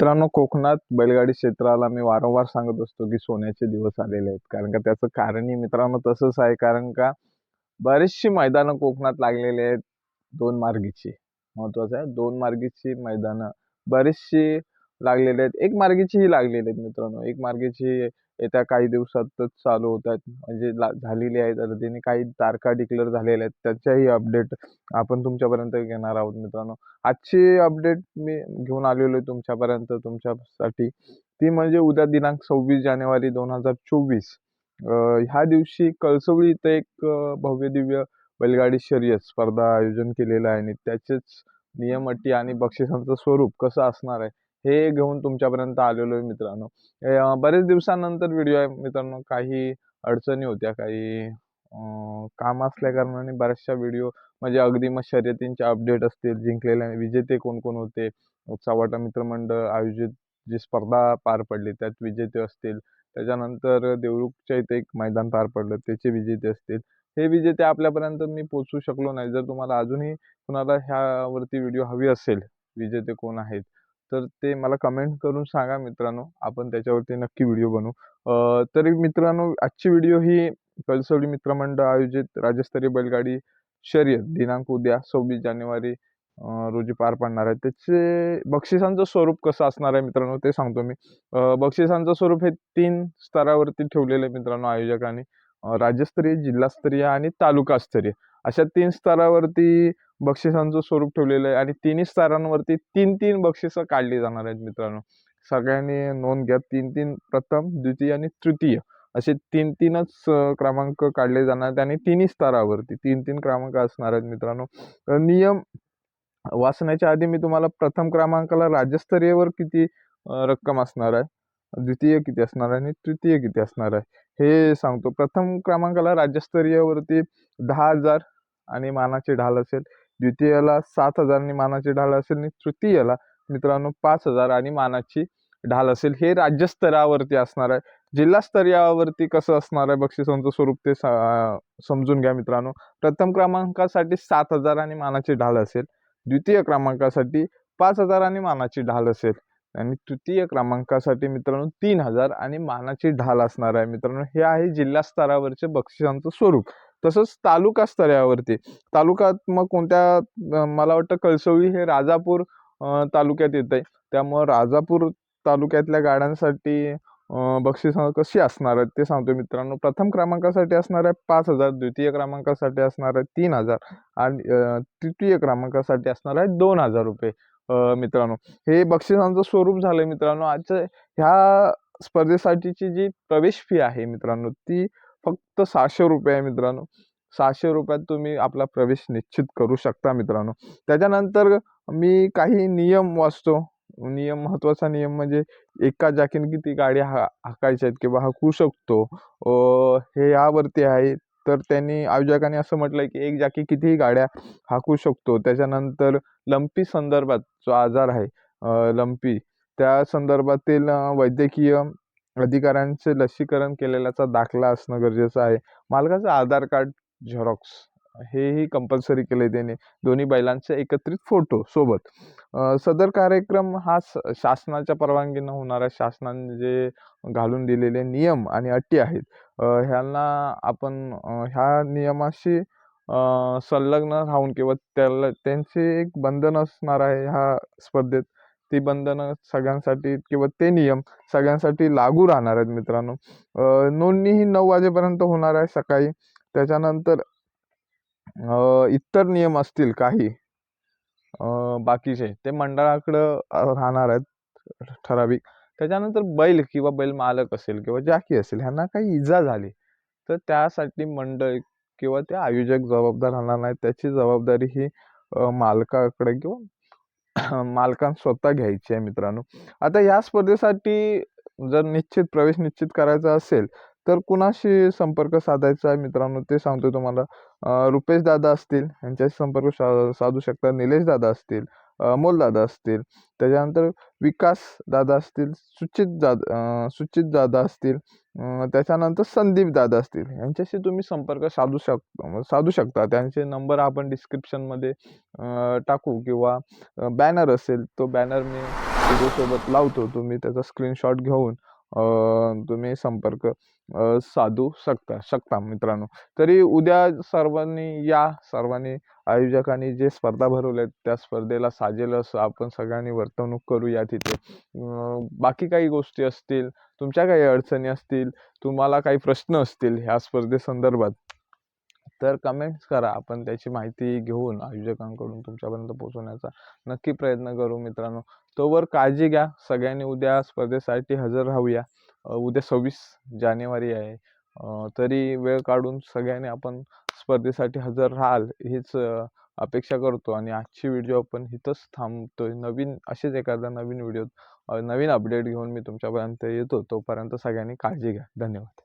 मित्रांनो कोकणात बैलगाडी क्षेत्राला मी वारंवार सांगत असतो की सोन्याचे दिवस आलेले आहेत. कारण का त्याचं कारणही मित्रांनो तसंच आहे. कारण का बरीचशी मैदानं कोकणात लागलेली आहेत दोन मार्गीची. महत्वाचं आहे दोन मार्गीची मैदानं बरीचशी लागलेली आहेत. एक मार्गीचीही लागलेली आहेत मित्रांनो. एक मार्गीची येत्या काही दिवसातच चालू होत आहेत. म्हणजे ला झालेली आहेत आता त्यांनी काही तारखा डिक्लेअर झालेल्या आहेत. त्याच्याही अपडेट आपण तुमच्यापर्यंत घेणार आहोत मित्रांनो. आजची अपडेट मी घेऊन आलेलो आहे तुमच्यापर्यंत तुमच्यासाठी. ती म्हणजे उद्या दिनांक सव्वीस जानेवारी दोन हजार चोवीस. ह्या दिवशी कळसवळी इथं एक भव्यदिव्य भव्य दिव्य बैलगाडी शर्यत स्पर्धा आयोजन केलेलं आहे. आणि त्याचेच नियम अटी आणि बक्षिसांचं स्वरूप कसं असणार आहे हे घेऊन तुमच्यापर्यंत आलेलो आहे मित्रांनो बरेच दिवसानंतर व्हिडिओ आहे मित्रांनो. काही अडचणी होत्या काही काम असल्या कारणाने बऱ्याचशा व्हिडिओ म्हणजे अगदी मग शर्यतींचे अपडेट असतील जिंकलेले विजेते कोण कोण होते? चव्हाटा मित्रमंडळ आयोजित जी स्पर्धा पार पडली त्यात विजेते असतील. त्याच्यानंतर देवरुखच्या इथे एक मैदान पार पडलं त्याचे विजेते असतील. हे विजेते आपल्यापर्यंत मी पोचू शकलो नाही. जर तुम्हाला अजूनही कुणाला ह्यावरती व्हिडिओ हवी असेल विजेते कोण आहेत? तर ते मला कमेंट करून सांगा मित्रांनो. आपण त्याच्यावरती नक्की व्हिडिओ बनवू. तरी मित्रांनो आजची व्हिडिओ ही कलसवडी मित्रमंडळ आयोजित राज्यस्तरीय बैलगाडी शर्यत दिनांक उद्या सव्वीस जानेवारी रोजी पार पडणार आहे. त्याचे बक्षिसांचं स्वरूप कसं असणार आहे मित्रांनो ते सांगतो मी. बक्षिसांचं स्वरूप हे तीन स्तरावरती ठेवलेलं आहे मित्रांनो आयोजकांनी. राज्यस्तरीय जिल्हास्तरीय आणि तालुकास्तरीय. अशा तीन स्तरावरती बक्षिसांचं स्वरूप ठेवलेलं आहे आणि तिन्ही स्तरांवरती तीन तीन बक्षिसं काढली जाणार आहेत मित्रांनो. सगळ्यांनी नोंद घ्या तीन तीन प्रथम द्वितीय आणि तृतीय असे तीन तीनच क्रमांक काढले जाणार आहेत आणि तिन्ही स्तरावरती तीन तीन क्रमांक असणार आहेत मित्रांनो. नियम वाचण्याच्या आधी मी तुम्हाला प्रथम क्रमांकाला राज्यस्तरीयवर किती रक्कम असणार आहे द्वितीय किती असणार आहे आणि तृतीय किती असणार आहे हे सांगतो. प्रथम क्रमांकाला राज्यस्तरीयवरती दहा हजार आणि मानाची ढाल असेल. द्वितीयला सात हजार आणि मानाची ढाल असेल आणि तृतीयला मित्रांनो पाच हजार आणि मानाची ढाल असेल. हे राज्यस्तरावरती असणार आहे. जिल्हास्तरीयावरती कसं असणार आहे बक्षिसांचं स्वरूप ते सा- समजून घ्या मित्रांनो. प्रथम क्रमांकासाठी सात हजार आणि मानाची ढाल असेल. द्वितीय क्रमांकासाठी पाच हजार आणि मानाची ढाल असेल. आणि तृतीय क्रमांकासाठी मित्रांनो तीन हजार आणि मानाची ढाल असणार आहे मित्रांनो. हे आहे जिल्हा स्तरावरचे बक्षिसांचं स्वरूप. तसंच तालुका स्तरावरती. तालुक्यात मग कोणत्या मला वाटतं कळसवी हे राजापूर तालुक्यात येत आहे त्यामुळं राजापूर तालुक्यातल्या गाड्यांसाठी अं, बक्षिसं कशी असणार आहेत ते सांगतो मित्रांनो. प्रथम क्रमांकासाठी असणार आहे पाच हजार द्वितीय क्रमांकासाठी असणार आहे तीन हजार आणि तृतीय क्रमांकासाठी असणार आहे दोन हजार रुपये मित्रांनो. हे बक्षिसांचं स्वरूप झालं मित्रांनो. आजच्या ह्या स्पर्धेसाठीची जी प्रवेश फी आहे मित्रांनो ती फक्त सहाशे रुपये आहे मित्रांनो. सहाशे रुपयात तुम्ही आपला प्रवेश निश्चित करू शकता मित्रांनो. त्याच्यानंतर मी काही नियम वाचतो. नियम महत्त्वाचा नियम म्हणजे एका जाकीने किती गाड्या हा हाकायच्या आहेत किंवा हाकू शकतो. हे यावरती आहे. तर त्यांनी आयोजकांनी असं म्हटलं की एक जाकी कितीही गाड्या हाकू शकतो. त्याच्यानंतर लंपी संदर्भात जो आजार आहे लंपी त्या संदर्भातील वैद्यकीय अधिकाऱ्यांचे लसीकरण केलेल्याचा दाखला असणं गरजेचं आहे. मालकाचं आधार कार्ड झेरॉक्स हेही कंपल्सरी केले त्याने दोन्ही बैलांचे एकत्रित फोटो सोबत. सदर कार्यक्रम हा स- शासनाच्या परवानगीनं होणारा शासनाने जे घालून दिलेले नियम आणि अटी आहेत ह्यांना आपण ह्या नियमाशी संलग्न राहून किंवा त्याला त्यांचे एक बंधन असणार आहे ह्या स्पर्धेत. ती बंधनं सगळ्यांसाठी किंवा ते नियम सगळ्यांसाठी लागू राहणार आहेत मित्रांनो. नोंदणी ही नऊ वाजेपर्यंत होणार आहे सकाळी. त्याच्यानंतर इतर नियम असतील काही बाकीचे ते मंडळाकडं राहणार आहेत ठराविक. त्याच्यानंतर बैल किंवा बैल मालक असेल किंवा जाकी असेल ह्यांना काही इजा झाली तर त्यासाठी मंडळ किंवा ते आयोजक जबाबदार राहणार नाहीत. त्याची जबाबदारी ही मालकाकडे किंवा मालकां स्वतः घ्यायची आहे मित्रांनो. आता या स्पर्धेसाठी जर निश्चित प्रवेश निश्चित करायचा असेल तर कुणाशी संपर्क साधायचा आहे मित्रांनो? ते सांगतो तुम्हाला. रुपेश दादा असतील यांच्याशी संपर्क सा साधू शकता. निलेश दादा असतील अमोल दादा असतील त्याच्यानंतर विकास दादा असतील सुचित दादा सुचित दादा असतील त्याच्यानंतर संदीप दादा असतील. यांच्याशी तुम्ही संपर्क साधू शक साधू शकता. त्यांचे नंबर आपण डिस्क्रिप्शनमध्ये टाकू किंवा बॅनर असेल तो बॅनर मी व्हिडिओसोबत लावतो. तुम्ही त्याचा स्क्रीनशॉट घेऊन तुम्ही संपर्क साधू शकता शकता मित्रांनो. तरी उद्या सर्वांनी या सर्वांनी आयोजकांनी जे स्पर्धा भरवल्या त्या स्पर्धेला साजेल असं आपण सगळ्यांनी वर्तवणूक करूया तिथे. बाकी काही गोष्टी असतील तुमच्या काही अडचणी असतील तुम्हाला काही प्रश्न असतील ह्या स्पर्धेसंदर्भात तर कमेंट्स करा. आपण त्याची माहिती घेऊन आयोजकांकडून तुमच्यापर्यंत पोहोचवण्याचा नक्की प्रयत्न करू मित्रांनो. तोवर काळजी घ्या. सगळ्यांनी उद्या स्पर्धेसाठी हजर राहूया. उद्या सव्वीस जानेवारी आहे. तरी वेळ काढून सगळ्यांनी आपण स्पर्धेसाठी हजर राहाल हीच अपेक्षा करतो. आणि आजची व्हिडिओ आपण इथंच थांबतोय. नवीन असेच एखादा नवीन व्हिडिओ नवीन अपडेट घेऊन मी तुमच्यापर्यंत येतो. तोपर्यंत सगळ्यांनी काळजी घ्या. धन्यवाद.